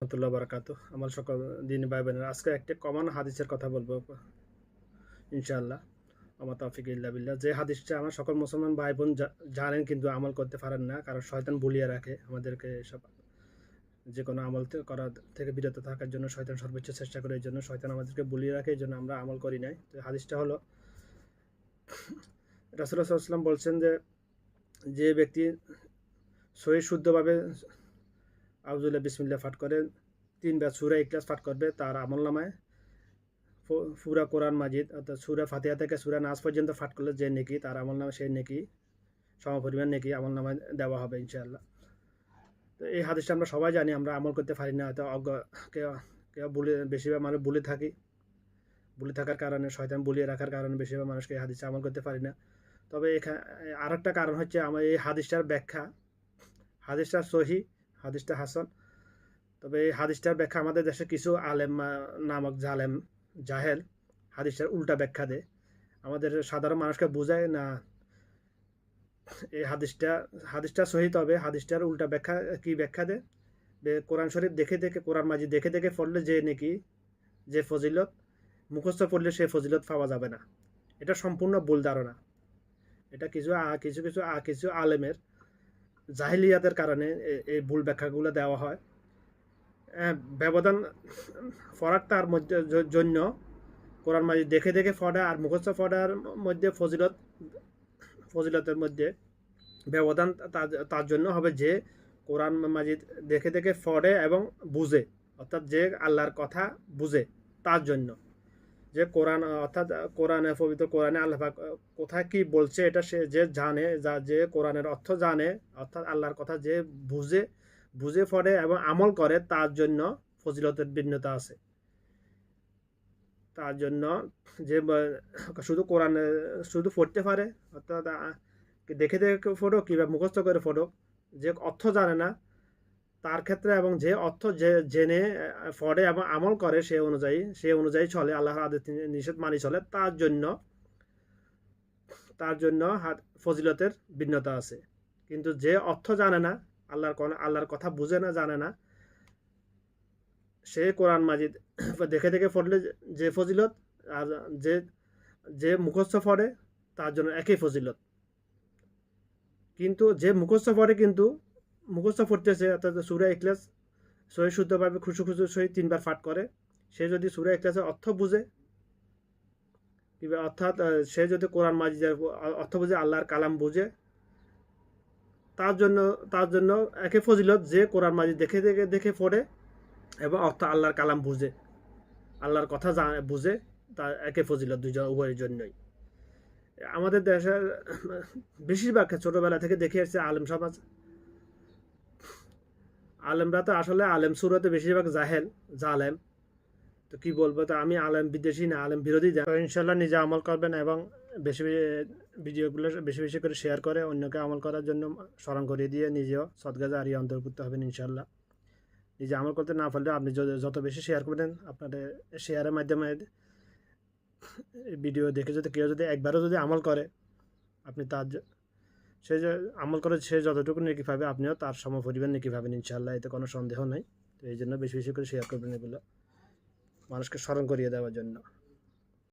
রহমতুল্লাহ বারাকাতু। আমার সকল দিন ভাই বোনেরা আজকে একটি কমন হাদিসের কথা বলব, ইনশাআল্লাহ। আমার তৌফিক ইল্লা বিল্লাহ। যে হাদিসটা আমার সকল মুসলমান ভাই বোন জানেন কিন্তু আমল করতে পারেন না, কারণ শয়তান বলিয়ে রাখে আমাদেরকে সব যে কোনো আমল করা থেকে বিরত থাকার জন্য শয়তান সর্বোচ্চ চেষ্টা করে, এই জন্য শয়তান আমাদেরকে বলিয়ে রাখে, এই জন্য আমরা আমল করি নাই। তো হাদিসটা হলো রাসুল্লাহ সাল্লাম বলছেন যে যে ব্যক্তি সহি, শুদ্ধভাবে আবদুল্লাহ বিসমিল্লা ফাট করে তিনবার সুরা ইকলাস পাঠ করবে তার আমল নামায়। পুরা কোরআন মাজিদ, অর্থাৎ সুরা ফাতিহা থেকে সুরা নাচ পর্যন্ত ফাট করলে যে নেকি, তার আমল নামে সেই নেকি, সমপরিমাণ নেকি আমল নামায় দেওয়া হবে ইনশাআল্লাহ। তো এই হাদিসটা আমরা সবাই জানি, আমরা আমল করতে পারি না, হয়তো অজ্ঞ কেউ কেউ বলে বেশিরভাগ মানুষ বলে থাকি। বলে থাকার কারণে, শয়তান বলিয়ে রাখার কারণে বেশিরভাগ মানুষকে এই হাদিসটা আমল করতে পারি না। তবে এখানে আর একটা কারণ হচ্ছে আমার এই হাদিসটার ব্যাখ্যা। হাদিসটা সহি হাদিসটা হাসান। তবে এই হাদিসটার ব্যাখ্যা আমাদের দেশে কিছু আলেম নামক জালেম জাহেল হাদিসটার উল্টা ব্যাখ্যা দেয়। আমাদের সাধারণ মানুষকে বোঝায়, না, এই হাদিসটা হাদিসটা সহি তবে হাদিসটার উল্টা ব্যাখ্যা কি ব্যাখ্যা দেয়? কোরআন শরীফ দেখে দেখে, কোরআন মাজি দেখে দেখে পড়লে যে নাকি, যে ফজিলত, মুখস্থ পড়লে সে ফজিলত পাওয়া যাবে না। এটা সম্পূর্ণ ভুল ধারণা। এটা কিছু কিছু কিছু কিছু আলেমের জাহিলিয়াতের কারণে এই ভুল ব্যাখ্যাগুলো দেওয়া হয়। ব্যবধান ফরাক তার মধ্যে জন্য কোরআন মাজিদ দেখে দেখে ফডা আর মুখস্থ ফডার মধ্যে ফজিলত, ফজিলতের মধ্যে ব্যবধান তার জন্য হবে যে কোরআন মাজিদ দেখে দেখে ফড়ে এবং বুঝে, অর্থাৎ যে আল্লাহর কথা বুঝে তার জন্য। যে কোরআন অর্থাৎ কোরআনে পবিত্র কোরআনে আল্লাহ কোথায় কি বলছে এটা সে যে জানে, যা, যে কোরআনের অর্থ জানে, অর্থাৎ আল্লাহর কথা যে বুঝে বুঝে পড়ে এবং আমল করে, তার জন্য ফজিলতের ভিন্নতা আছে। তার জন্য যে শুধু কোরআন শুধু পড়তে পারে, অর্থাৎ দেখে দেখে ফটো কিংবা মুখস্থ করে ফটো যে অর্থ জানে না তার ক্ষেত্রে এবং যে অর্থ যে জেনে পড়ে এবং আমল করে সে অনুযায়ী সে অনুযায়ী চলে, আল্লাহর আদেশ নিষেধ মানি চলে, তার জন্য তার জন্য হাত- ফজিলতের ভিন্নতা আছে। কিন্তু যে অর্থ জানে না, আল্লাহর আল্লাহর কথা বুঝে না, জানে না, সে কোরআন মাজিদ দেখে দেখে পড়লে যে- যে ফজিলত আর যে যে মুখস্থ পড়ে তার জন্য একই ফজিলত। কিন্তু যে মুখস্থ পড়ে কিন্তু মুখস্থ পড়তেছে, অর্থাৎ সুরা ইকলাস সহি শুদ্ধভাবে খুশু খুশু সহি তিনবার পাঠ করে। সে যদি সুরা ইকলাসের অর্থ বুঝে অর্থাৎ সে যদি কোরআন মাজিদের অর্থ বুঝে, আল্লাহর কালাম বুঝে, তার জন্য তার জন্য একে ফজিলত যে কোরআন মাজিদ দেখে দেখে দেখে পড়ে এবং অর্থ আল্লাহর কালাম বুঝে, আল্লাহর কথা বুঝে, তার একে ফজিলত দুজন উভয়ের জন্যই। আমাদের দেশের বেশিরভাগ ছোটবেলা থেকে দেখে এসেছে আলেম সমাজ। আলেমরা তো আসলে আলেম সুরতে বেশিরভাগ জাহেল, জালেম। তো কি বলব, তো আমি আলেম বিদেশি না, আলেম বিরোধী তো ইনশাল্লাহ নিজে আমল করবেন এবং বেশি ভিডিওগুলো বেশি বেশি করে শেয়ার করে অন্যকে আমল করার জন্য স্মরণ করিয়ে দিয়ে নিজেও সদগাজা আরিয়া অন্তর্ভুক্ত হবেন ইনশাল্লাহ নিজে আমল করতে না পারলেও আপনি যত- বেশি শেয়ার করবেন, আপনাদের শেয়ারের মাধ্যমে ভিডিও দেখে যদি কেউ যদি একবারও যদি আমল করে, আপনি তার সে যে আমল করে সে যতটুকু নেকি পাবে, আপনিও তার সম পরিমাণ নেকি পাবেন ইনশাল্লাহ এতে কোনো সন্দেহ নাই। তো এই জন্য বেশি বেশি করে শেয়ার করবেন এগুলো। মানুষকে স্মরণ করিয়ে দেওয়ার জন্য।